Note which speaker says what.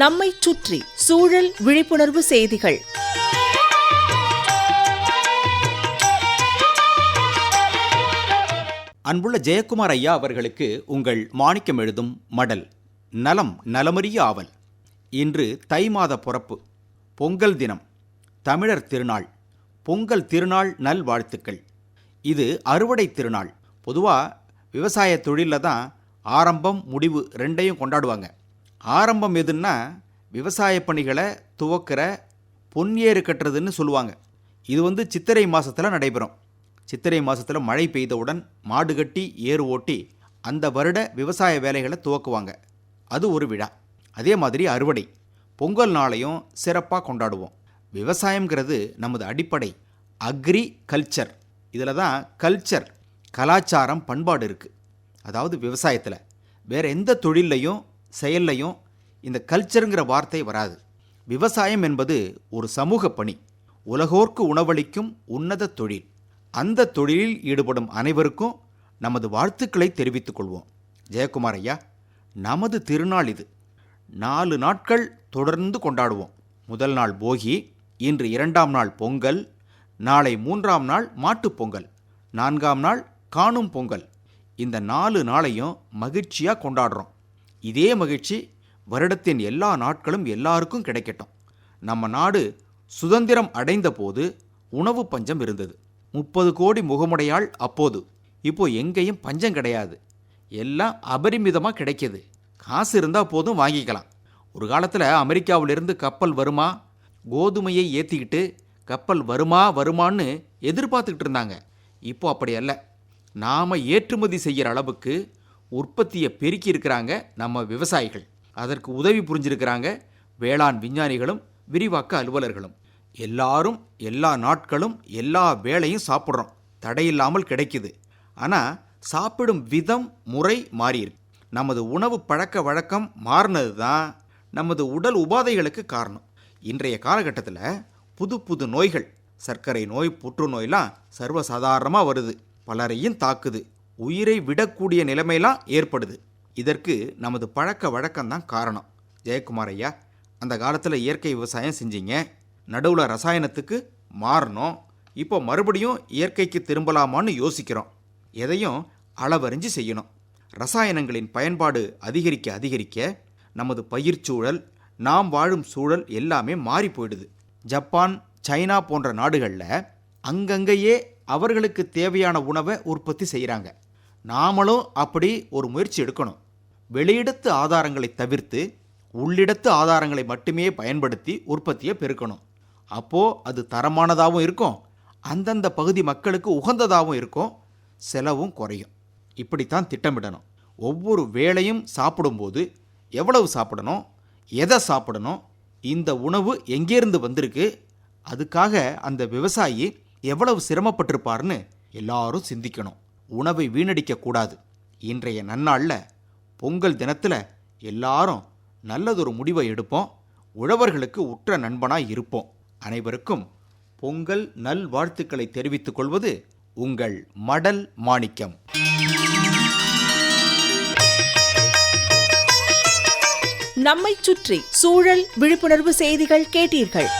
Speaker 1: நம்மை சுற்றி சூழல் விழிப்புணர்வு செய்திகள்.
Speaker 2: அன்புள்ள ஜெயக்குமார் ஐயா அவர்களுக்கு உங்கள் மாணிக்கம் எழுதும் மடல் நலம் நலமறிய ஆவல். இன்று தை மாத பிறப்பு பொங்கல் தினம் தமிழர் திருநாள் பொங்கல் திருநாள் நல்வாழ்த்துக்கள். இது அறுவடை திருநாள். பொதுவாக விவசாய தொழிலில் தான் ஆரம்பம் முடிவு ரெண்டையும் கொண்டாடுவாங்க. ஆரம்பம் எதுன்னா விவசாய பணிகளை துவக்கிற பொன்னியேறு கட்டுறதுன்னு சொல்லுவாங்க. இது வந்து சித்திரை மாதத்தில் நடைபெறும். சித்திரை மாதத்தில் மழை பெய்தவுடன் மாடு கட்டி ஏறு ஓட்டி அந்த வருட விவசாய வேலைகளை துவக்குவாங்க. அது ஒரு விழா. அதே மாதிரி அறுவடை. பொங்கல் நாளையும் சிறப்பாக கொண்டாடுவோம். விவசாயங்கிறது நமது அடிப்படை. அக்ரி கல்ச்சர் இதில் தான் கல்ச்சர் கலாச்சாரம் பண்பாடு இருக்குது அதாவது விவசாயத்தில். வேறு எந்த தொழில்லையும் செயல்லையும் இந்த கல்ச்சருங்கிற வார்த்தை வராது. விவசாயம் என்பது ஒரு சமூக பணி. உலகோர்க்கு உணவளிக்கும் உன்னத தொழில். அந்த தொழிலில் ஈடுபடும் அனைவருக்கும் நமது வாழ்த்துக்களை தெரிவித்துக் கொள்வோம். ஜெயக்குமார் ஐயா நமது திருநாள் இது. நாலு நாட்கள் தொடர்ந்து கொண்டாடுவோம். முதல் நாள் போகி இன்று இரண்டாம் நாள் பொங்கல் நாளை மூன்றாம் நாள் மாட்டுப் பொங்கல் நான்காம் நாள் காணும் பொங்கல். இந்த நாலு நாளையும் மகிழ்ச்சியாக கொண்டாடுறோம். இதே மகிழ்ச்சி வருடத்தின் எல்லா நாட்களும் எல்லாருக்கும் கிடைக்கட்டும். நம்ம நாடு சுதந்திரம் அடைந்த போது உணவு பஞ்சம் இருந்தது. முப்பது கோடி முகமுடையாள் அப்போது. இப்போ எங்கேயும் பஞ்சம் கிடையாது. எல்லாம் அபரிமிதமாக கிடைக்கிது. காசு இருந்தால் போதும் வாங்கிக்கலாம். ஒரு காலத்தில் அமெரிக்காவிலிருந்து கப்பல் வருமா? கோதுமையை ஏற்றிக்கிட்டு கப்பல் வருமா வருமான்னு எதிர்பார்த்துக்கிட்டு இருந்தாங்க. இப்போ அப்படி அல்ல. நாம் ஏற்றுமதி செய்கிற அளவுக்கு உற்பத்தியை பெருக்கி இருக்கிறாங்க நம்ம விவசாயிகள். அதற்கு உதவி புரிஞ்சிருக்கிறாங்க வேளாண் விஞ்ஞானிகளும் விரிவாக்க அலுவலர்களும். எல்லாரும் எல்லா நாட்களும் எல்லா வேலையும் சாப்பிட்றோம். தடையில்லாமல் கிடைக்குது. ஆனால் சாப்பிடும் விதம் முறை மாறியிருக்கு. நமது உணவு பழக்க வழக்கம் மாறினது தான் நமது உடல் உபாதைகளுக்கு காரணம். இன்றைய காலகட்டத்தில் புது புது நோய்கள் சர்க்கரை நோய் புற்றுநோயெல்லாம் சர்வசாதாரணமாக வருது. பலரையும் தாக்குது. உயிரை விடக்கூடிய நிலைமையெல்லாம் ஏற்படுது. இதற்கு நமது பழக்க வழக்கம்தான் காரணம். ஜெயக்குமார் ஐயா அந்த காலத்தில் இயற்கை விவசாயம் செஞ்சீங்க. நடுவில் ரசாயனத்துக்கு மாறணும். இப்போ மறுபடியும் இயற்கைக்கு திரும்பலாமான்னு யோசிக்கிறோம். எதையும் அளவறிஞ்சு செய்யணும். ரசாயனங்களின் பயன்பாடு அதிகரிக்க அதிகரிக்க நமது பயிர் சூழல் நாம் வாழும் சூழல் எல்லாமே மாறி போயிடுது. ஜப்பான் சைனா போன்ற நாடுகளில் அங்கங்கேயே அவர்களுக்கு தேவையான உணவை உற்பத்தி செய்கிறாங்க நாமளும் அப்படி ஒரு முயற்சி எடுக்கணும். வெளியிடத்து ஆதாரங்களை தவிர்த்து உள்ளிடத்து ஆதாரங்களை மட்டுமே பயன்படுத்தி உற்பத்தியை பெருக்கணும். அப்போது அது தரமானதாகவும் இருக்கும். அந்தந்த பகுதி மக்களுக்கு உகந்ததாகவும் இருக்கும். செலவும் குறையும். இப்படித்தான் திட்டமிடணும். ஒவ்வொரு வேளையும் சாப்பிடும்போது எவ்வளவு சாப்பிடணும்? எதை சாப்பிடணும்? இந்த உணவு எங்கேருந்து வந்திருக்கு? அதுக்காக அந்த விவசாயி எவ்வளவு சிரமப்பட்டிருப்பார்னு எல்லாரும் சிந்திக்கணும். உணவை வீணடிக்கக்கூடாது. இன்றைய நன்னாளில் பொங்கல் தினத்தில் எல்லாரும் நல்லதொரு முடிவை எடுப்போம். உழவர்களுக்கு உற்ற நண்பனாய் இருப்போம். அனைவருக்கும் பொங்கல் நல்வாழ்த்துக்களை தெரிவித்துக் கொள்வது உங்கள் மடல் மாணிக்கம்.
Speaker 1: நம்மை சுற்றி சூழல் விழிப்புணர்வு செய்திகள் கேட்டீர்கள்.